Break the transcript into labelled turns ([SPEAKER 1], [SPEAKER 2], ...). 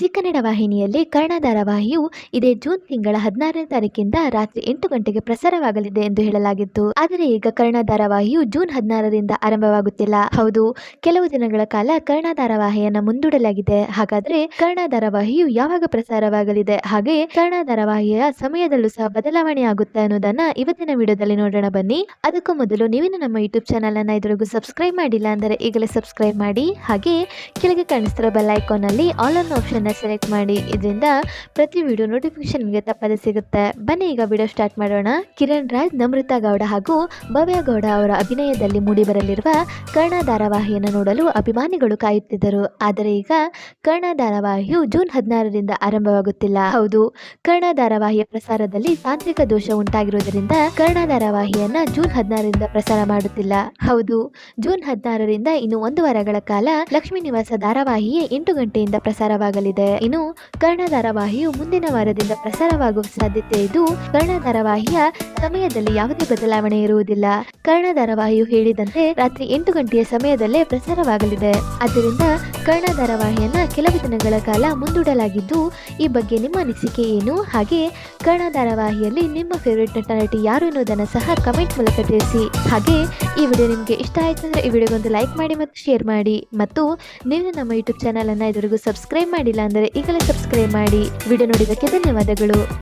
[SPEAKER 1] G Kannada ವಾಹಿನಿಯಲ್ಲಿ ಕರ್ಣ ಧಾರಾವಾಹಿಯು ಇದೇ June ತಿಂಗಳ ಹದಿನಾರನೇ ತಾರೀಕಿಂದ ರಾತ್ರಿ ಎಂಟು ಗಂಟೆಗೆ ಪ್ರಸಾರವಾಗಲಿದೆ ಎಂದು ಹೇಳಲಾಗಿತ್ತು. ಆದರೆ ಈಗ ಕರ್ಣ ಧಾರಾವಾಹಿಯು ಜೂನ್ ಹದಿನಾರರಿಂದ ಆರಂಭವಾಗುತ್ತಿಲ್ಲ. ಹೌದು, ಕೆಲವು ದಿನಗಳ ಕಾಲ ಕರ್ಣ ಧಾರಾವಾಹಿಯನ್ನು ಮುಂದೂಡಲಾಗಿದೆ. ಹಾಗಾದ್ರೆ ಕರ್ಣ ಧಾರಾವಾಹಿಯು ಯಾವಾಗ ಪ್ರಸಾರವಾಗಲಿದೆ? ಹಾಗೆ ಕರ್ಣ ಧಾರಾವಾಹಿಯ ಸಮಯದಲ್ಲೂ ಸಹ ಬದಲಾವಣೆ ಆಗುತ್ತೆ ಅನ್ನೋದನ್ನ ಇವತ್ತಿನ ವಿಡಿಯೋದಲ್ಲಿ ನೋಡೋಣ ಬನ್ನಿ. ಅದಕ್ಕೂ ಮೊದಲು ನೀವಿನ ನಮ್ಮ ಯೂಟ್ಯೂಬ್ ಚಾನಲ್ ಅನ್ನ ಇದರಿಗೂ ಸಬ್ಸ್ಕ್ರೈಬ್ ಮಾಡಿಲ್ಲ ಅಂದರೆ ಈಗಲೇ ಸಬ್ಸ್ಕ್ರೈಬ್ ಮಾಡಿ. ಹಾಗೆ ಕೆಳಗೆ ಕಾಣಿಸ್ತಿರೋ ಬೆಲ್ ಐಕಾನ್ ಅಲ್ಲಿ ಆಲ್ ಆನ್ ಆಪ್ಷನ್ ಸೆಲೆಕ್ಟ್ ಮಾಡಿ, ಇದರಿಂದ ಪ್ರತಿ ವಿಡಿಯೋ ನೋಟಿಫಿಕೇಶನ್ ನಿಮಗೆ ತಪ್ಪದೆ ಸಿಗುತ್ತೆ. ಬನ್ನಿ ಈಗ ವಿಡಿಯೋ ಸ್ಟಾರ್ಟ್ ಮಾಡೋಣ. ಕಿರಣ್ ರಾಜ್ ನಮ್ರತಾ ಗೌಡ ಹಾಗೂ ಭವ್ಯ ಗೌಡ ಅವರ ಅಭಿನಯದಲ್ಲಿ ಮೂಡಿಬರಲಿರುವ ಕರ್ಣ ಧಾರಾವಾಹಿಯನ್ನು ನೋಡಲು ಅಭಿಮಾನಿಗಳು ಕಾಯುತ್ತಿದ್ದರು. ಆದರೆ ಈಗ ಕರ್ಣ ಧಾರಾವಾಹಿಯು ಜೂನ್ ಹದಿನಾರರಿಂದ ಆರಂಭವಾಗುತ್ತಿಲ್ಲ. ಹೌದು, ಕರ್ಣ ಧಾರಾವಾಹಿಯ ಪ್ರಸಾರದಲ್ಲಿ ತಾಂತ್ರಿಕ ದೋಷ ಉಂಟಾಗಿರುವುದರಿಂದ ಕರ್ಣ ಧಾರಾವಾಹಿಯನ್ನ ಜೂನ್ ಹದಿನಾರರಿಂದ ಪ್ರಸಾರ ಮಾಡುತ್ತಿಲ್ಲ. ಹೌದು, ಜೂನ್ ಹದಿನಾರರಿಂದ ಇನ್ನು ಒಂದು ವಾರಗಳ ಕಾಲ ಲಕ್ಷ್ಮೀ ನಿವಾಸ ಧಾರಾವಾಹಿಯೇ ಎಂಟು ಗಂಟೆಯಿಂದ ಪ್ರಸಾರವಾಗಲಿದೆ. ಇನ್ನು ಕರ್ಣ ಧಾರಾವಾಹಿಯು ಮುಂದಿನ ವಾರದಿಂದ ಪ್ರಸಾರವಾಗುವ ಸಾಧ್ಯತೆ ಇದ್ದು, ಕರ್ಣ ಧಾರಾವಾಹಿಯ ಸಮಯದಲ್ಲಿ ಯಾವುದೇ ಬದಲಾವಣೆ ಇರುವುದಿಲ್ಲ. ಕರ್ಣ ಧಾರಾವಾಹಿಯು ಹೇಳಿದಂತೆ ರಾತ್ರಿ ಎಂಟು ಗಂಟೆಯ ಸಮಯದಲ್ಲೇ ಪ್ರಸಾರವಾಗಲಿದೆ. ಆದ್ದರಿಂದ ಕರ್ಣ ಧಾರಾವಾಹಿಯನ್ನ ಕೆಲವು ದಿನಗಳ ಕಾಲ ಮುಂದೂಡಲಾಗಿದ್ದು, ಈ ಬಗ್ಗೆ ನಿಮ್ಮ ಅನಿಸಿಕೆ ಏನು? ಹಾಗೆ ಕರ್ಣ ಧಾರಾವಾಹಿಯಲ್ಲಿ ನಿಮ್ಮ ಫೇವರೇಟ್ ನಟ ನಟಿ ಯಾರು ಎನ್ನುವುದನ್ನು ಸಹ ಕಮೆಂಟ್ ಮೂಲಕ ತಿಳಿಸಿ. ಹಾಗೆ ಈ ವಿಡಿಯೋ ನಿಮಗೆ ಇಷ್ಟ ಆಯಿತು ಅಂದರೆ ಈ ವಿಡಿಯೋಗೊಂದು ಲೈಕ್ ಮಾಡಿ ಮತ್ತು ಶೇರ್ ಮಾಡಿ. ಮತ್ತು ನೀವು ನಮ್ಮ ಯೂಟ್ಯೂಬ್ ಚಾನಲ್ ಅನ್ನ ಇದುವರೆಗೂ ಸಬ್ಸ್ಕ್ರೈಬ್ ಮಾಡಿಲ್ಲ ಅಂದರೆ ಈಗಲೇ ಸಬ್ಸ್ಕ್ರೈಬ್ ಮಾಡಿ ವಿಡಿಯೋ ನೋಡಿದ್ದಕ್ಕೆ ಧನ್ಯವಾದಗಳು.